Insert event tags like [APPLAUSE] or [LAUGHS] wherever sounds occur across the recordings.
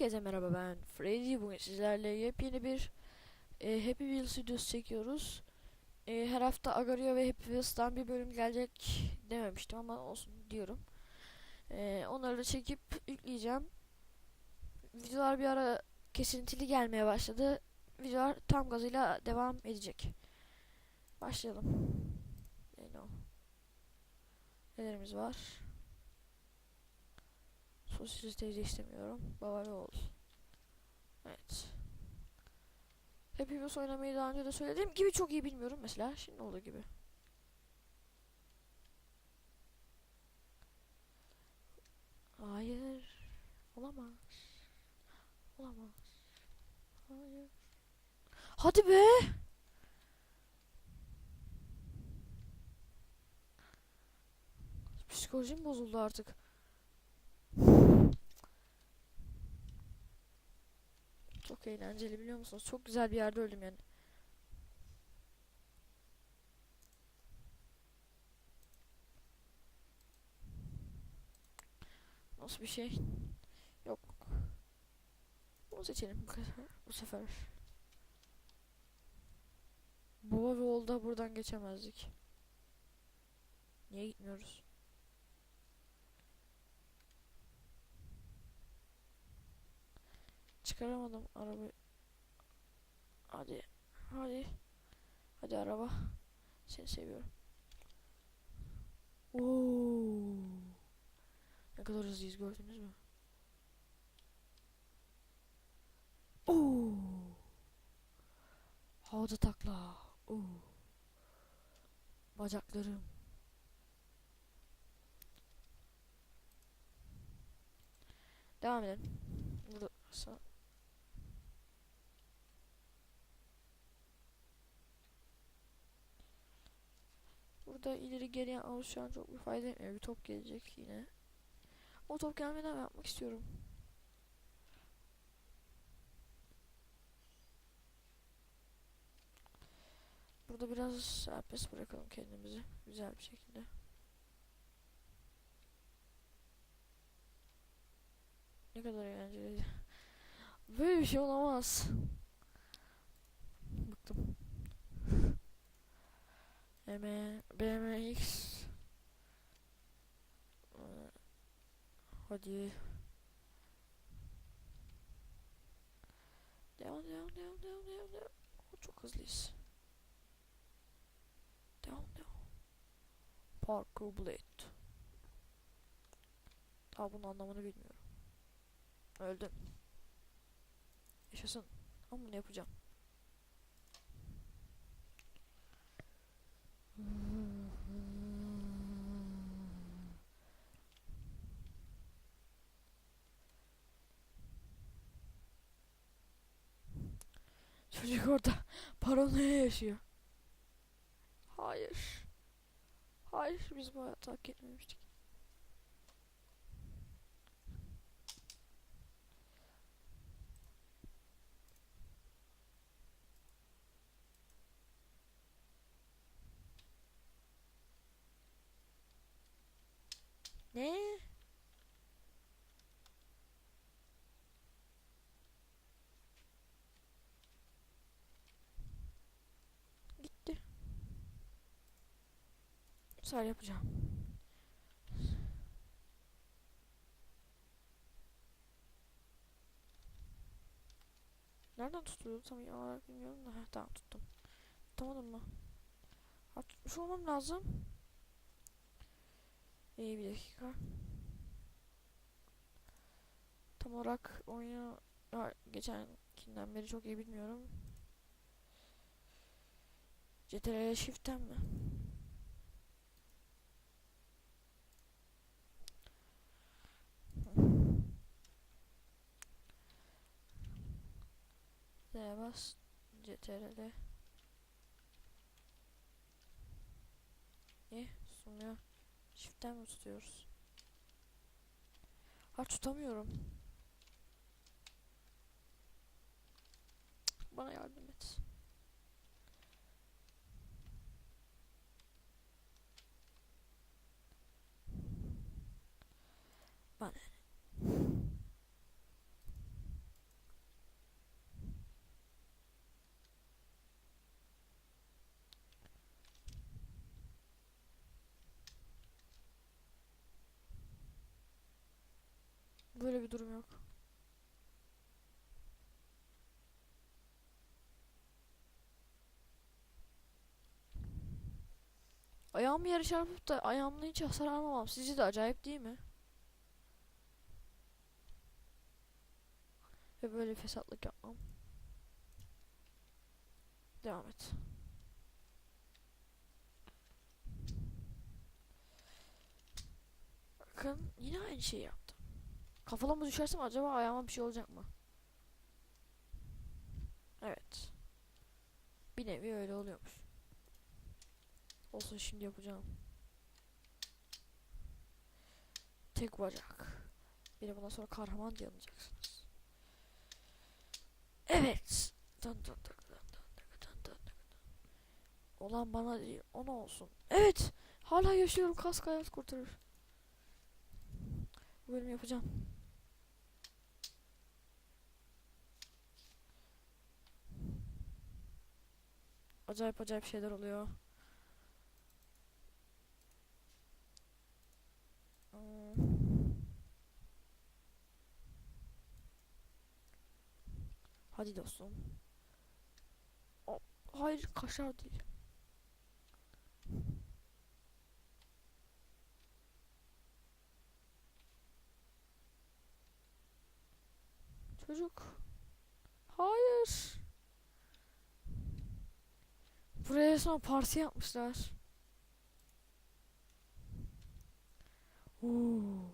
Herkese merhaba ben Freddy. Bugün sizlerle yepyeni bir e, Happy Wheels videosu çekiyoruz. E, her hafta Agario ve Happy Wheels'tan bir bölüm gelecek dememiştim ama olsun diyorum. E, onları da çekip yükleyeceğim. Videolar bir ara kesintili gelmeye başladı. Videolar tam gazıyla devam edecek. Başlayalım. Nelerimiz var? Sosyalist teyze istemiyorum. Baba ve oğul. Evet. Hepimiz oynamayı daha önce de söylediğim gibi çok iyi bilmiyorum mesela. Şimdi olduğu gibi. Hayır. Olamaz. Olamaz. Hayır. Hadi be. Psikolojim bozuldu artık. Çok eğlenceli biliyor musunuz? Çok güzel bir yerde öldüm yani. Nasıl bir şey? Yok. Bunu seçelim bu sefer. Bu sefer. Baba ve oğulda buradan geçemezdik. Niye gitmiyoruz? Çıkaramadım arabayı. Hadi. Hadi. Hadi araba. Seni seviyorum. Oo. Ne kadar hızlıyız gördünüz mü? Oo. Havada takla. Oo. Bacaklarım. Devam edelim. Burada Burada ileri geri avuç şu an çok bir fayda etmiyor. Bir top gelecek yine. O top gelmeden yapmak istiyorum. Burada biraz serbest bırakalım kendimizi. Güzel bir şekilde. Ne kadar eğlenceliydi. Böyle bir şey olamaz. Bıktım. M BMX Hadi. Devam devam devam devam devam devam. Çok hızlıyız. Devam devam. Parkour Blade. Daha bunun anlamını bilmiyorum. Öldüm. Yaşasın. Ama bunu yapacağım Çocuk orada paranoya yaşıyor. Hayır. Hayır biz bu hayatı hak etmemiştik. Ne? Gitti. Sefer yapacağım. Nereden tutuyordu tam olarak bilmiyorum da. Heh, tamam tuttum. Tutamadım mı? Ha, tutmuş olmam lazım. İyi bir dakika. Tam olarak oyunu ya, geçenkinden beri çok iyi bilmiyorum. CTRL Shift'ten mi? D'ye bas. CTRL. İyi, sunmuyor. Shift'ten mi tutuyoruz? Ha tutamıyorum. Bana yardım et. Bana. Böyle bir durum yok. Ayağımı yere çarpıp da ayağımla hiç hasar almamam. Sizce de acayip değil mi? Ve böyle fesatlık yapmam. Devam et. Bakın yine aynı şeyi yaptım. Kafalama düşersem acaba ayağıma bir şey olacak mı? Evet. Bir nevi öyle oluyormuş. Olsun şimdi yapacağım. Tek bacak. Bir de bundan sonra kahraman diye anlayacaksınız. Evet. Dın dın dın. Olan bana değil, ona olsun. Evet. Hala yaşıyorum. Kas kayas kurtarır. Bu bölümü yapacağım. Acayip acayip şeyler oluyor. Hmm. Hadi dostum. O, hayır kaşar değil. Çocuk. Hayır. Sonra parti yapmışlar. Oo.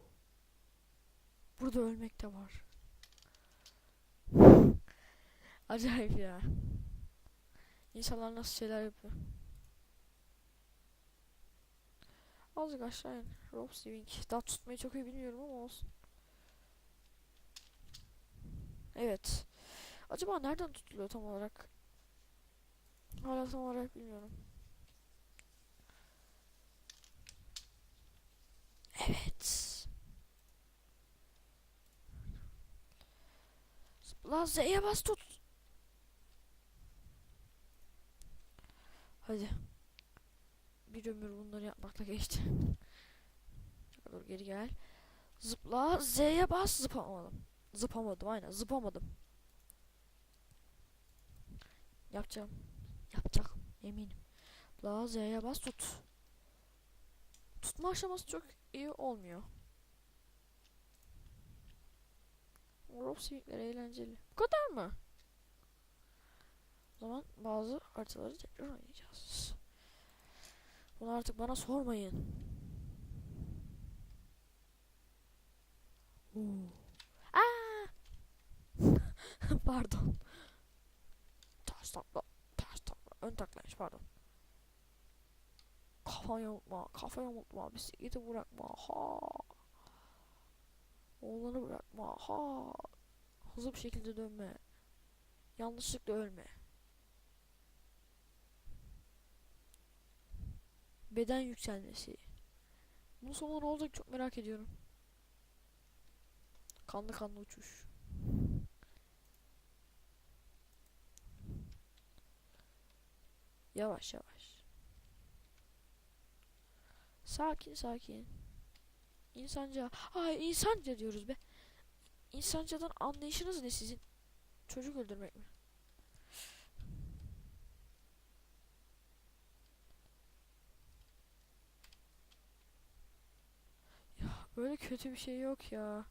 Burada ölmek de var. [LAUGHS] Acayip ya. İnsanlar nasıl şeyler yapıyor. Azıcık aşağı in. Rope swing. Daha tutmayı çok iyi bilmiyorum ama olsun. Evet. Acaba nereden tutuluyor tam olarak? Hala tam olarak bilmiyorum. Evet. Lan Z'ye bas tut. Hadi. Bir ömür bunları yapmakla geçti. Dur geri gel. Zıpla. Z'ye bas. Zıplamadım. Zıpamadım aynen. Zıpamadım. Yapacağım. Yapacağım. Eminim. La Z'ye bas tut. Tutma aşaması çok iyi olmuyor. Rope swingler eğlenceli. Bu kadar mı? O zaman bazı haritaları tekrar oynayacağız. Bunu artık bana sormayın. Oo. Aa! [LAUGHS] Pardon. Ters takla. Ön taklayış pardon. Kafa yamultma. Kafa yamultma. Bisikleti bırakma. Ha. Oğlanı bırakma. Ha. Hızlı bir şekilde dönme. Yanlışlıkla ölme. Beden yükselmesi. Bunun sonunda ne olacak çok merak ediyorum. Kanlı kanlı uçuş. Yavaş yavaş. Sakin sakin. İnsanca. Ay insanca diyoruz be. İnsancadan anlayışınız ne sizin? Çocuk öldürmek mi? Ya böyle kötü bir şey yok ya.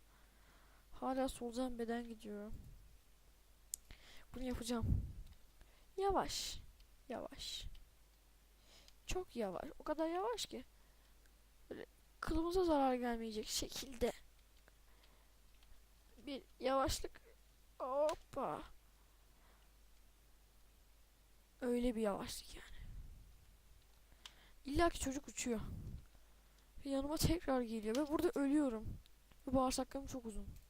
Hala solucan beden gidiyorum. Bunu yapacağım. Yavaş. Yavaş. Çok yavaş. O kadar yavaş ki. Böyle kılımıza zarar gelmeyecek şekilde. Bir yavaşlık. Hoppa. Öyle bir yavaşlık yani. İlla ki çocuk uçuyor. Ve yanıma tekrar geliyor ve burada ölüyorum. Ve bağırsaklarım çok uzun.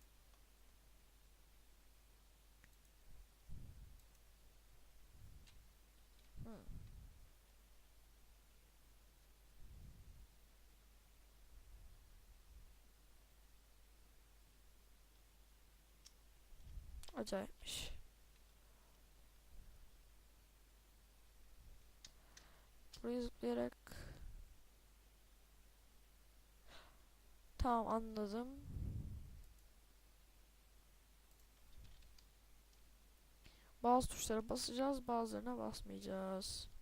Acayipmiş. Burayı zıplayarak... Tamam anladım. Bazı tuşlara basacağız, bazılarına basmayacağız.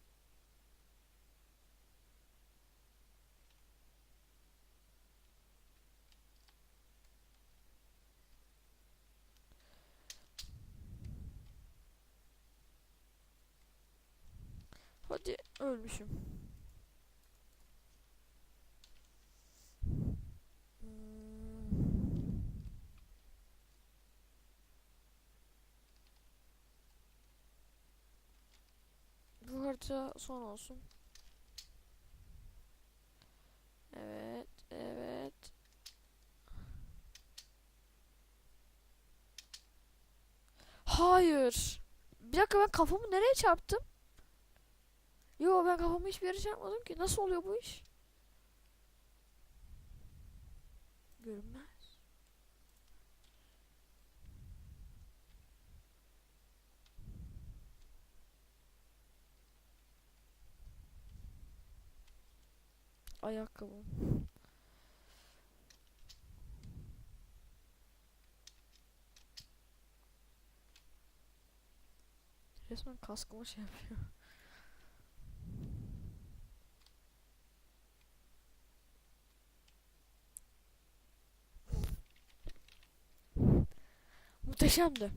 Ölmüşüm. Hmm. Bu harita son olsun. Evet, evet. Hayır. Bir dakika ben kafamı nereye çarptım? Yo ben kafamı hiçbir yere çarpmadım ki. Nasıl oluyor bu iş? Görünmez. Ayakkabım. Resmen kaskıma şey yapıyor. Muhteşemdi.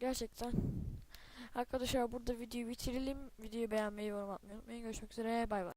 Gerçekten. Arkadaşlar burada videoyu bitirelim. Videoyu beğenmeyi, yorum atmayı unutmayın. Görüşmek üzere. Bay bay.